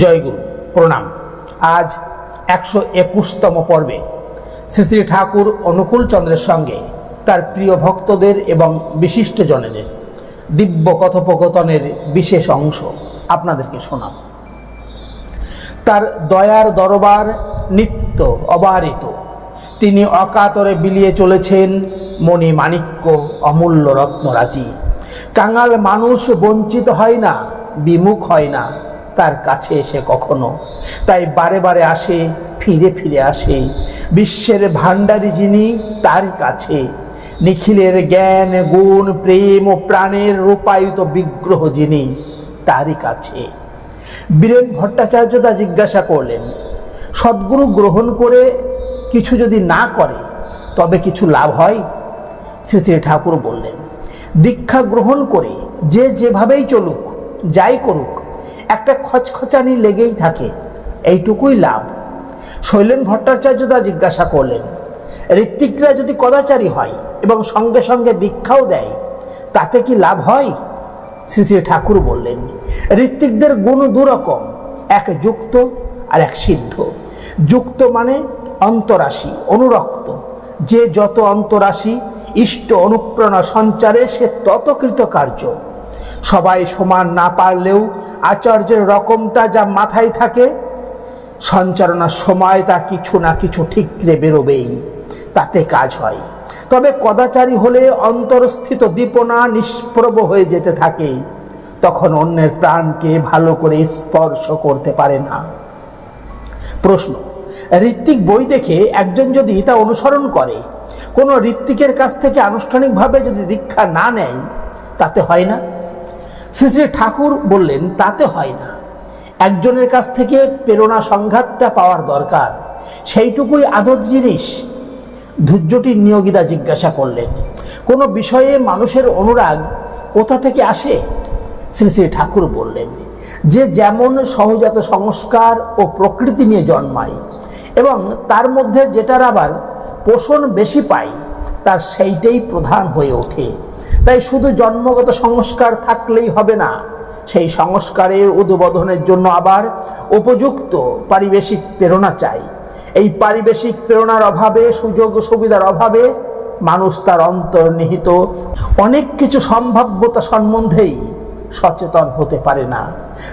জয়গুরু, প্রণাম। আজ একশো একুশতম পর্বে শ্রী শ্রী ঠাকুর অনুকূল চন্দ্রের সঙ্গে তার প্রিয় ভক্তদের এবং বিশিষ্ট জনেদের দিব্য কথোপকথনের বিশেষ অংশ আপনাদেরকে শোনাব। তার দয়ার দরবার নিত্য অবারিত। তিনি অকাতরে বিলিয়ে চলেছেন মণি মাণিক্য অমূল্য রত্নরাজি। কাঙাল মানুষ বঞ্চিত হয় না, বিমুখ হয় না। তার কাছে এসে কখনো। তাই বারে বারে আসে, ফিরে ফিরে আসে। বিশ্বের ভাণ্ডারী যিনি, তারই কাছে। নিখিলের জ্ঞান, গুণ, প্রেম ও প্রাণের রূপায়িত বিগ্রহ যিনি, তারই কাছে। বীরেন ভট্টাচার্যদা জিজ্ঞাসা করলেন, সদ্গুরু গ্রহণ করে কিছু যদি না করে, তবে কিছু লাভ হয়? শ্রী শ্রী ঠাকুর বললেন, দীক্ষা গ্রহণ করে যে যেভাবেই চলুক, যাই করুক একটা খচখচানি লেগেই থাকে। এইটুকুই লাভ। শৈলেন ভট্টাচার্যদা জিজ্ঞাসা করলেন, ঋত্বিকরা যদি কদাচারী হয় এবং সঙ্গে সঙ্গে দীক্ষাও দেয়, তাতে কি লাভ হয়? শ্রী শ্রী ঠাকুর বললেন, ঋত্বিকদের গুণ দুরকম, এক যুক্ত আর এক সিদ্ধ। যুক্ত মানে অন্তরাশি, অনুরক্ত। যে যত অন্তরাশি, ইষ্ট অনুপ্রেরণা সঞ্চারে সে তত কৃতকার্য। সবাই সমান না পারলেও আচার্যের রকমটা যা মাথায় থাকে, সঞ্চারণার সময় তা কিছু না কিছু ঠিকরে বেরোবেই, তাতে কাজ হয়। তবে কদাচারী হলে অন্তরস্থিত দীপনা নিষ্প্রভ হয়ে যেতে থাকে, তখন অন্যের প্রাণকে ভালো করে স্পর্শ করতে পারে না। প্রশ্ন, ঋত্বিক বই দেখে একজন যদি তা অনুসরণ করে, কোনো ঋত্বিকের কাছ থেকে আনুষ্ঠানিকভাবে যদি দীক্ষা না নেয়, তাতে হয় না? শ্রী শ্রী ঠাকুর বললেন, তাতে হয় না। একজনের কাছ থেকে প্রেরণা সংঘাতটা পাওয়ার দরকার। সেইটুকুই আদত জিনিস। ধৈর্যটির নিয়োগিতা জিজ্ঞাসা করলেন, কোনো বিষয়ে মানুষের অনুরাগ কোথা থেকে আসে? শ্রী শ্রী ঠাকুর বললেন, যে যেমন সহজাত সংস্কার ও প্রকৃতি নিয়ে জন্মায়, এবং তার মধ্যে যেটার আবার পোষণ বেশি পায়, তার সেইটাই প্রধান হয়ে ওঠে। তাই শুধু জন্মগত সংস্কার থাকলেই হবে না, সেই সংস্কারের উদ্বোধনের জন্য আবার উপযুক্ত পারিবেশিক প্রেরণা চাই। এই পারিবেশিক প্রেরণার অভাবে, সুযোগ সুবিধার অভাবে মানুষ তার অন্তর্নিহিত অনেক কিছু সম্ভাব্যতা সম্বন্ধেই সচেতন হতে পারে না।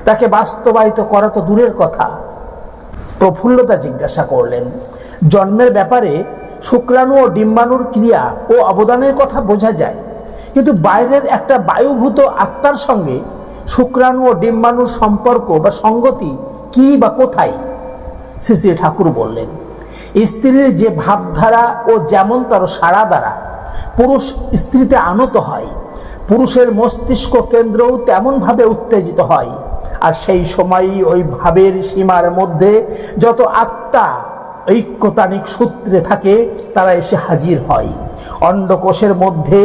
তাকে বাস্তবায়িত করা তো দূরের কথা। প্রফুল্লতা জিজ্ঞাসা করলেন, জন্মের ব্যাপারে শুক্রাণু ও ডিম্বাণুর ক্রিয়া ও অবদানের কথা বোঝা যায়? কিন্তু বাইরের একটা বায়ুভূত আত্মার সঙ্গে শুক্রাণু ও ডিম্বাণুর সম্পর্ক বা সঙ্গতি কি বা কোথায়? শ্রী শ্রী ঠাকুর বললেন, স্ত্রীর যে ভাবধারা ও যেমন তার সাড়া দ্বারা পুরুষ স্ত্রীতে আনত হয়, পুরুষের মস্তিষ্ক কেন্দ্রও তেমনভাবে উত্তেজিত হয়। আর সেই সময়ই ওই ভাবের সীমার মধ্যে যত আত্মা ঐক্যতানিক সূত্রে থাকে, তারা এসে হাজির হয়। অন্ডকোষের মধ্যে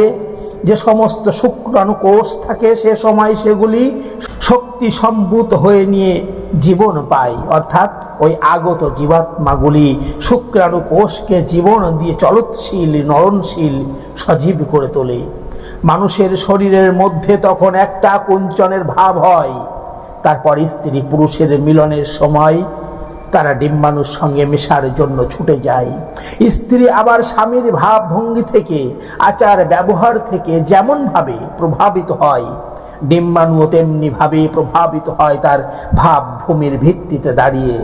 যে সমস্ত শুক্রাণু কোষ থাকে সে সময় সেগুলি শক্তি সম্ভূত হয়ে নিয়ে জীবন পায়। অর্থাৎ ওই আগত জীবাত্মাগুলি শুক্রাণু কোষকে জীবন দিয়ে চলৎশীল, নরণশীল, সজীব করে তোলে। মানুষের শরীরের মধ্যে তখন একটা কুঞ্চনের ভাব হয়। তারপর স্ত্রী পুরুষের মিলনের সময় তারা ডিম্বাণুর সঙ্গে মেশার জন্য ছুটে যায়। স্ত্রী আবার স্বামীর ভাবভঙ্গি থেকে, আচার ব্যবহার থেকে যেমনভাবে প্রভাবিত হয় ডিম্বাণুও তেমনিভাবে প্রভাবিত হয় তার ভাবভূমির ভিত্তিতে দাঁড়িয়ে।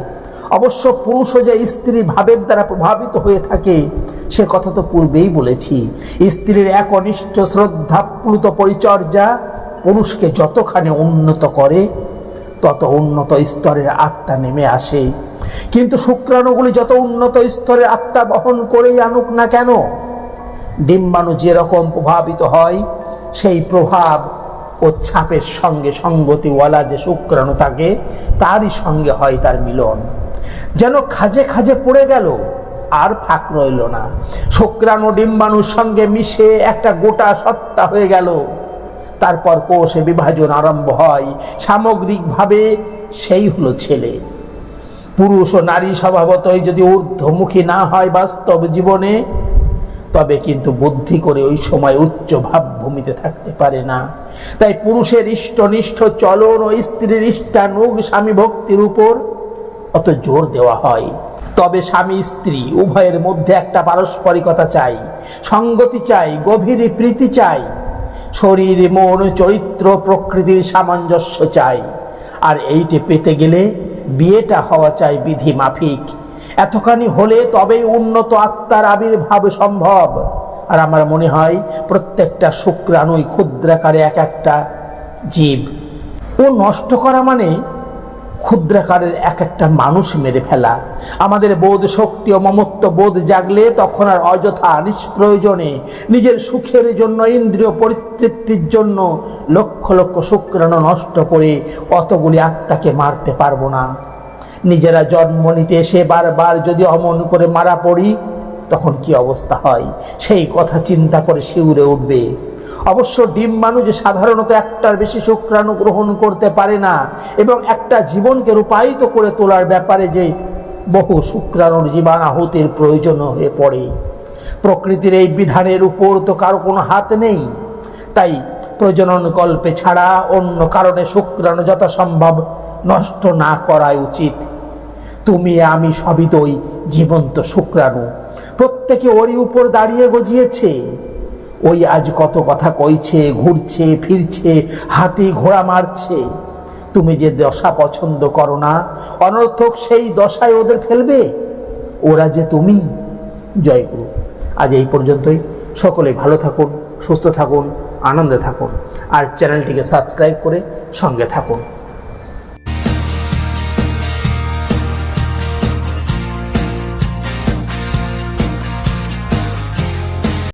অবশ্য পুরুষও যে স্ত্রী ভাবের দ্বারা প্রভাবিত হয়ে থাকে, সে কথা তো পূর্বেই বলেছি। স্ত্রীর এক অনিষ্ট শ্রদ্ধাপ্লুত পরিচর্যা পুরুষকে যতখানি উন্নত করে তত উন্নত স্তরের আত্মা নেমে আসে। কিন্তু শুক্রাণুগুলি যত উন্নত স্তরের আত্মা বহন করেই আনুক না কেন, ডিম্বাণু যেরকম প্রভাবিত হয়, সেই প্রভাব ও ছাপের সঙ্গে সঙ্গতিওয়ালা যে শুক্রাণু থাকে, তারই সঙ্গে হয় তার মিলন। যেন খাজে খাজে পড়ে গেল, আর ফাঁক রইল না। শুক্রাণু ডিম্বাণুর সঙ্গে মিশে একটা গোটা সত্তা হয়ে গেল। তারপর কোষে বিভাজন আরম্ভ হয়। সামগ্রিকভাবে সেই হলো ছেলে। পুরুষ ও নারী স্বভাবতই যদি ঊর্ধ্বমুখী না হয় বাস্তব জীবনে, তবে কিন্তু বুদ্ধি করে ওই সময় উচ্চ ভাবভূমিতে থাকতে পারে না। তাই পুরুষের ইষ্টনিষ্ঠ চলন ও স্ত্রীর ইষ্টানুগ স্বামী ভক্তির উপর অত জোর দেওয়া হয়। তবে স্বামী স্ত্রী উভয়ের মধ্যে একটা পারস্পরিকতা চাই, সঙ্গতি চাই, গভীর প্রীতি চাই। শরীর মন, চরিত্র, প্রকৃতির সামঞ্জস্য চাই। আর এইটি পেতে গেলে বিয়েটা হওয়া চাই বিধি মাফিক। এতখানি হলে তবেই উন্নত আত্মার আবির্ভাব সম্ভব। আর আমার মনে হয় প্রত্যেকটা শুক্রাণুই ক্ষুদ্রাকারে এক একটা জীব। ও নষ্ট করা মানে ক্ষুদ্রাকারের এক একটা মানুষ মেরে ফেলা। আমাদের বোধ শক্তি ও মমত্ব বোধ জাগলে তখন আর অযথা নিষ্প্রয়োজনে নিজের সুখের জন্য, ইন্দ্রিয় পরিতৃপ্তির জন্য লক্ষ লক্ষ শুক্রাণু নষ্ট করে অতগুলি আত্মাকে মারতে পারব না। নিজেরা জন্ম নিতে এসে বারবার যদি অমন করে মারা পড়ি, তখন কি অবস্থা হয়? সেই কথা চিন্তা করে শিউরে উঠবে। অবশ্য ডিম মানুষ সাধারণত একটার বেশি শুক্রাণু গ্রহণ করতে পারে না, এবং একটা জীবনকে রূপায়িত করে তোলার ব্যাপারে যে বহু শুক্রাণুর জীবাণাহুতির প্রয়োজন হয়ে পড়ে। প্রকৃতির এই বিধানের উপর তো কারও কোনো হাত নেই। তাই প্রজনন কল্পে ছাড়া অন্য কারণে শুক্রাণু যথাসম্ভব নষ্ট না করাই উচিত। তুমি আমি সবই তো জীবন্ত শুক্রাণু। প্রত্যেকে ওরই উপর দাঁড়িয়ে গজিয়েছে। ওই আজ কত কথা কইছে, ঘুরছে, ফিরছে, হাতি ঘোড়া মারছে। তুমি যে দশা পছন্দ করো না, অনর্থক সেই দশায় ওদের ফেলবে। ওরা যে তুমি, জয়গুরু। আজ এই পর্যন্তই। সকলে ভালো থাকুন, সুস্থ থাকুন, আনন্দে থাকুন। আর চ্যানেলটিকে সাবস্ক্রাইব করে সঙ্গে থাকুন।